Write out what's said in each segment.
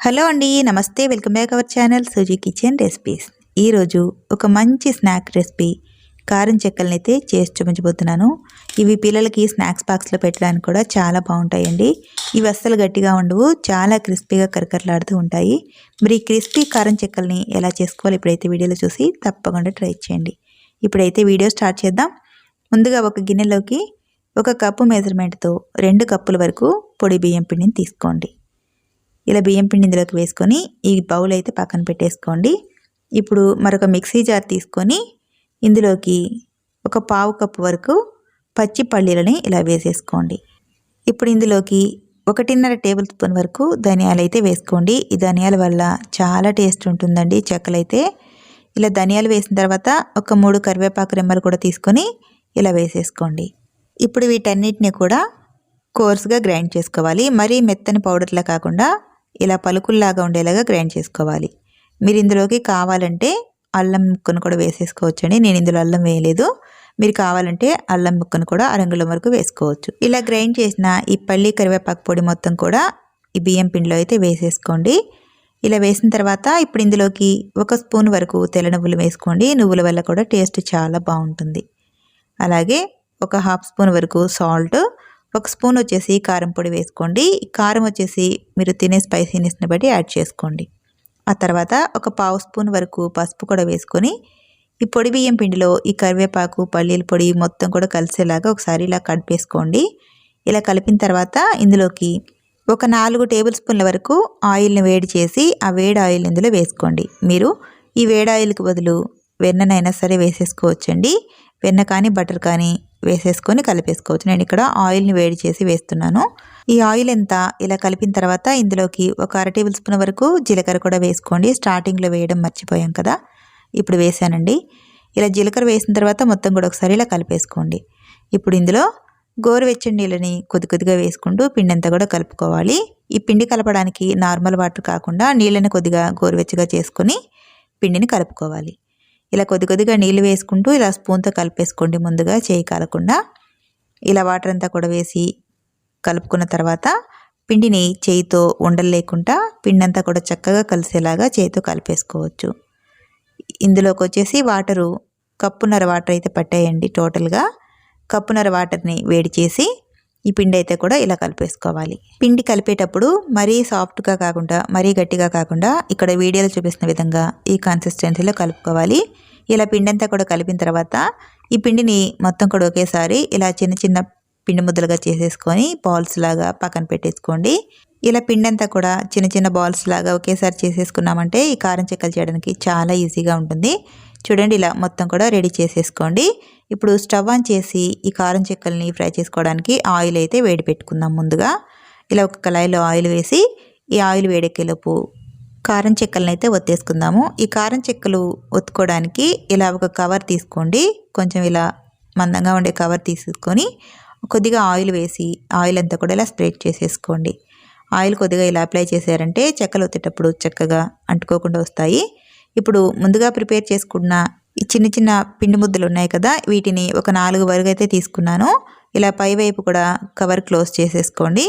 Hello అండి నమస్తే. Welcome back our channel Suji kitchen recipes. ఈరోజు ఒక మంచి స్నాక్ రెసిపీ. కారం చెక్కల్ని అయితే చేసి చూపించబోతున్నాను. ఇవి పిల్లలకి స్నాక్స్ బాక్స్లో పెట్టడానికి కూడా చాలా బాగుంటాయండి. ఇవి అస్సలు గట్టిగా ఉండవు చాలా క్రిస్పీగా కరకరలాడుతూ ఉంటాయి. మరి ఈ క్రిస్పీ కారం చెక్కల్ని ఎలా చేసుకోవాలి ఇప్పుడైతే వీడియోలో చూసి తప్పకుండా ట్రై చేయండి. ఇప్పుడైతే వీడియో స్టార్ట్ చేద్దాం. ముందుగా ఒక గిన్నెలోకి ఒక కప్పు మెజర్మెంట్తో రెండు కప్పుల వరకు పొడి బియ్యం పిండిని తీసుకోండి. ఇలా బియ్యం పిండి ఇందులోకి వేసుకొని ఈ బౌల్ అయితే పక్కన పెట్టేసుకోండి. ఇప్పుడు మరొక మిక్సీ జార్ తీసుకొని ఇందులోకి ఒక పావు కప్పు వరకు పచ్చి పల్లీలని ఇలా వేసేసుకోండి. ఇప్పుడు ఇందులోకి ఒకటిన్నర టేబుల్ స్పూన్ వరకు ధనియాలు అయితే వేసుకోండి. ఈ ధనియాల వల్ల చాలా టేస్ట్ ఉంటుందండి చెక్కలైతే. ఇలా ధనియాలు వేసిన తర్వాత ఒక మూడు కరివేపాకు రెమ్మలు కూడా తీసుకొని ఇలా వేసేసుకోండి. ఇప్పుడు వీటన్నిటిని కూడా కోర్స్గా గ్రైండ్ చేసుకోవాలి. మరీ మెత్తని పౌడర్లా కాకుండా ఇలా పలుకుల్లాగా ఉండేలాగా గ్రైండ్ చేసుకోవాలి. మీరు ఇందులోకి కావాలంటే అల్లం ముక్కను కూడా వేసేసుకోవచ్చండి. నేను ఇందులో అల్లం వేయలేదు. మీరు కావాలంటే అల్లం ముక్కను కూడా అరంగుల వరకు వేసుకోవచ్చు. ఇలా గ్రైండ్ చేసిన ఈ పల్లి కరివేపాకు పొడి మొత్తం కూడా ఈ బియ్యం పిండిలో అయితే వేసేసుకోండి. ఇలా వేసిన తర్వాత ఇప్పుడు ఇందులోకి ఒక స్పూన్ వరకు తెల్ల నువ్వులు వేసుకోండి. నువ్వుల వల్ల కూడా టేస్ట్ చాలా బాగుంటుంది. అలాగే ఒక హాఫ్ స్పూన్ వరకు సాల్ట్ ఒక స్పూన్ వచ్చేసి కారం పొడి వేసుకోండి. కారం వచ్చేసి మీరు తినే స్పైసీనెస్ని బట్టి యాడ్ చేసుకోండి. ఆ తర్వాత ఒక పావు స్పూన్ వరకు పసుపు కూడా వేసుకొని ఈ పొడి బియ్యం పిండిలో ఈ కరివేపాకు పల్లీల పొడి మొత్తం కూడా కలిసేలాగా ఒకసారి ఇలా కలిపేసుకోండి ఇలా కలిపిన తర్వాత ఇందులోకి ఒక నాలుగు టేబుల్ స్పూన్ల వరకు ఆయిల్ని వేడి చేసి ఆ వేడి ఆయిల్ ఇందులో వేసుకోండి. మీరు ఈ వేడి ఆయిల్కి బదులు వెన్ననైనా సరే వేసేసుకోవచ్చండి. వెన్న కానీ బటర్ కానీ వేసేసుకొని కలిపేసుకోవచ్చు. నేను ఇక్కడ ఆయిల్ని వేడి చేసి వేస్తున్నాను. ఈ ఆయిల్ ఎంత? ఇలా కలిపిన తర్వాత ఇందులోకి ఒక అర టేబుల్ స్పూన్ వరకు జీలకర్ర కూడా వేసుకోండి. స్టార్టింగ్లో వేయడం మర్చిపోయాం కదా. ఇప్పుడు వేసానండి. ఇలా జీలకర్ర వేసిన తర్వాత మొత్తం కూడా ఒకసారి ఇలా కలిపేసుకోండి. ఇప్పుడు ఇందులో గోరువెచ్చని నీళ్ళని కొద్ది కొద్దిగా వేసుకుంటూ పిండి అంతా కూడా కలుపుకోవాలి. ఈ పిండి కలపడానికి నార్మల్ వాటర్ కాకుండా నీళ్ళని కొద్దిగా గోరువెచ్చగా చేసుకొని పిండిని కలుపుకోవాలి. ఇలా కొద్ది కొద్దిగా నీళ్ళు వేసుకుంటూ ఇలా స్పూన్తో కలిపేసుకోండి ముందుగా చేయి కాలకుండా. ఇలా వాటర్ అంతా కూడా వేసి కలుపుకున్న తర్వాత పిండిని చేయితో ఉండలు లేకుండా పిండి అంతా కూడా చక్కగా కలిసేలాగా చేయితో కలిపేసుకోవచ్చు. ఇందులోకి వచ్చేసి వాటరు కప్పున్నర వాటర్ అయితే పట్టేయండి టోటల్గా. కప్పున్నర వాటర్ని వేడి చేసి ఈ పిండి అయితే కూడా ఇలా కలిపేసుకోవాలి. పిండి కలిపేటప్పుడు మరీ సాఫ్ట్గా కాకుండా మరీ గట్టిగా కాకుండా ఇక్కడ వీడియోలో చూపిస్తున్న విధంగా ఈ కన్సిస్టెన్సీలో కలుపుకోవాలి. ఇలా పిండి అంతా కూడా కలిపిన తర్వాత ఈ పిండిని మొత్తం కూడా ఒకేసారి ఇలా చిన్న చిన్న పిండి ముద్దలుగా చేసేసుకొని బాల్స్ లాగా పక్కన పెట్టేసుకోండి. ఇలా పిండి అంతా కూడా చిన్న చిన్న బాల్స్ లాగా ఒకేసారి చేసేసుకున్నామంటే ఈ కారం చెక్కలు చేయడానికి చాలా ఈజీగా ఉంటుంది. చూడండి ఇలా మొత్తం కూడా రెడీ చేసేసుకోండి. ఇప్పుడు స్టవ్ ఆన్ చేసి ఈ కారం చెక్కల్ని ఫ్రై చేసుకోవడానికి ఆయిల్ అయితే వేడి పెట్టుకుందాం ముందుగా. ఇలా ఒక కళాయిలో ఆయిల్ వేసి ఈ ఆయిల్ వేడెక్కేలోపు కారం చెక్కలను అయితే ఒత్తేసుకుందాము. ఈ కారం చెక్కలు ఒత్తుకోవడానికి ఇలా ఒక కవర్ తీసుకోండి. కొంచెం ఇలా మందంగా ఉండే కవర్ తీసుకొని కొద్దిగా ఆయిల్ వేసి ఆయిల్ అంతా కూడా ఇలా స్ప్రెడ్ చేసేసుకోండి. ఆయిల్ కొద్దిగా ఇలా అప్లై చేశారంటే చెక్కలు ఒత్తేటప్పుడు చక్కగా అంటుకోకుండా వస్తాయి. ఇప్పుడు ముందుగా ప్రిపేర్ చేసుకున్న ఈ చిన్న చిన్న పిండి ముద్దలు ఉన్నాయి కదా వీటిని ఒక నాలుగు వరకు అయితే తీసుకున్నాను. ఇలా పైవైపు కూడా కవర్ క్లోజ్ చేసేసుకోండి.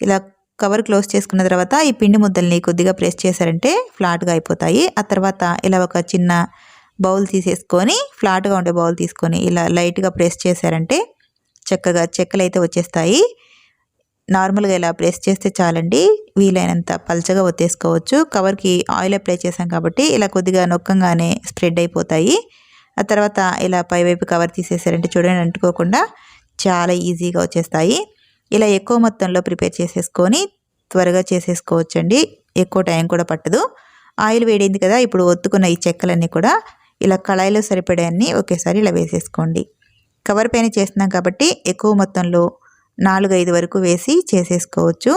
ఇలా కవర్ క్లోజ్ చేసుకున్న తర్వాత ఈ పిండి ముద్దల్ని కొద్దిగా ప్రెస్ చేశారంటే ఫ్లాట్గా అయిపోతాయి. ఆ తర్వాత ఇలా ఒక చిన్న బౌల్ తీసేసుకొని ఫ్లాట్గా ఉండే బౌల్ తీసుకొని ఇలా లైట్గా ప్రెస్ చేశారంటే చక్కగా చెక్కలు అయితే వచ్చేస్తాయి. నార్మల్గా ఇలా ప్రెస్ చేస్తే చాలండి. వీలైనంత పల్చగా ఒత్తేసుకోవచ్చు. కవర్కి ఆయిల్ అప్లై చేసాం కాబట్టి ఇలా కొద్దిగా నొక్కంగానే స్ప్రెడ్ అయిపోతాయి. ఆ తర్వాత ఇలా పైవైపు కవర్ తీసేసారంటే చూడండి అంటుకోకుండా చాలా ఈజీగా వచ్చేస్తాయి. ఇలా ఎక్కువ మొత్తంలో ప్రిపేర్ చేసేసుకొని త్వరగా చేసేసుకోవచ్చండి. ఎక్కువ టైం కూడా పట్టదు. ఆయిల్ వేడింది కదా ఇప్పుడు ఒత్తుకున్న ఈ చెక్కలన్నీ కూడా ఇలా కళాయిలో సరిపడే అన్నీ ఒకేసారి ఇలా వేసేసుకోండి. కవర్ పైన చేస్తున్నాం కాబట్టి ఎక్కువ మొత్తంలో నాలుగు ఐదు వరకు వేసి చేసేసుకోవచ్చు.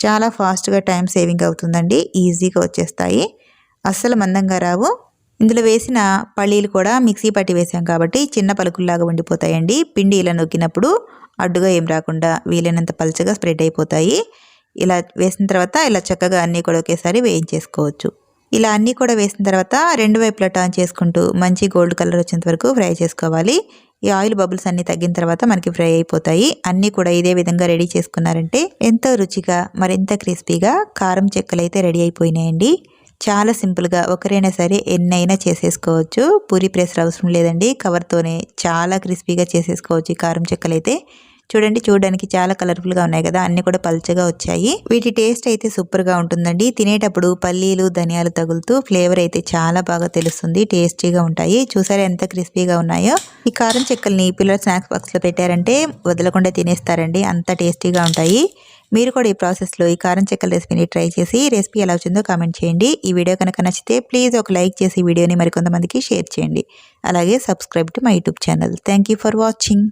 చాలా ఫాస్ట్గా టైం సేవింగ్ అవుతుందండి. ఈజీగా వచ్చేస్తాయి. అస్సలు మందంగా రావు. ఇందులో వేసిన పల్లీలు కూడా మిక్సీ పట్టి వేసాం కాబట్టి చిన్న పలుకుల్లాగా ఉండిపోతాయండి. పిండి ఇలా నొక్కినప్పుడు అడ్డుగా ఏం రాకుండా వీలైనంత పలుచగా స్ప్రెడ్ అయిపోతాయి. ఇలా వేసిన తర్వాత ఇలా చక్కగా అన్నీ కూడా ఒకేసారి వేయించేసుకోవచ్చు. ఇలా అన్నీ కూడా వేసిన తర్వాత రెండు వైపులా టర్న్ చేసుకుంటూ మంచి గోల్డ్ కలర్ వచ్చేంత వరకు ఫ్రై చేసుకోవాలి. ఈ ఆయిల్ బబుల్స్ అన్ని తగ్గిన తర్వాత మనకి ఫ్రై అయిపోతాయి. అన్నీ కూడా ఇదే విధంగా రెడీ చేసుకున్నారంటే ఎంతో రుచిగా మరింత క్రిస్పీగా కారం చెక్కలు అయితే రెడీ అయిపోయినాయండి. చాలా సింపుల్గా ఒకరైనా సరే ఎన్నైనా చేసేసుకోవచ్చు. పూరి ప్రెస్ అవసరం లేదండి. కవర్తోనే చాలా క్రిస్పీగా చేసేసుకోవచ్చు ఈ కారం చెక్కలు అయితే. చూడండి చూడడానికి చాలా కలర్ఫుల్గా ఉన్నాయి కదా అన్ని కూడా పల్చగా వచ్చాయి. వీటి టేస్ట్ అయితే సూపర్గా ఉంటుందండి. తినేటప్పుడు పల్లీలు ధనియాలు తగులుతూ ఫ్లేవర్ అయితే చాలా బాగా తెలుస్తుంది టేస్టీగా ఉంటాయి. చూసారా ఎంత క్రిస్పీగా ఉన్నాయో? ఈ కారం చెక్కల్ని పిల్లల స్నాక్స్ బాక్స్లో పెట్టారంటే వదలకుండా తినేస్తారండి అంత టేస్టీగా ఉంటాయి. మీరు కూడా ఈ ప్రాసెస్లో ఈ కారం చెక్కల రెసిపీని ట్రై చేసి రెసిపీ ఎలా వచ్చిందో కామెంట్ చేయండి. ఈ వీడియో కనుక నచ్చితే ప్లీజ్ ఒక లైక్ చేసి వీడియోని మరికొంతమందికి షేర్ చేయండి. అలాగే subscribe to my YouTube channel thank for watching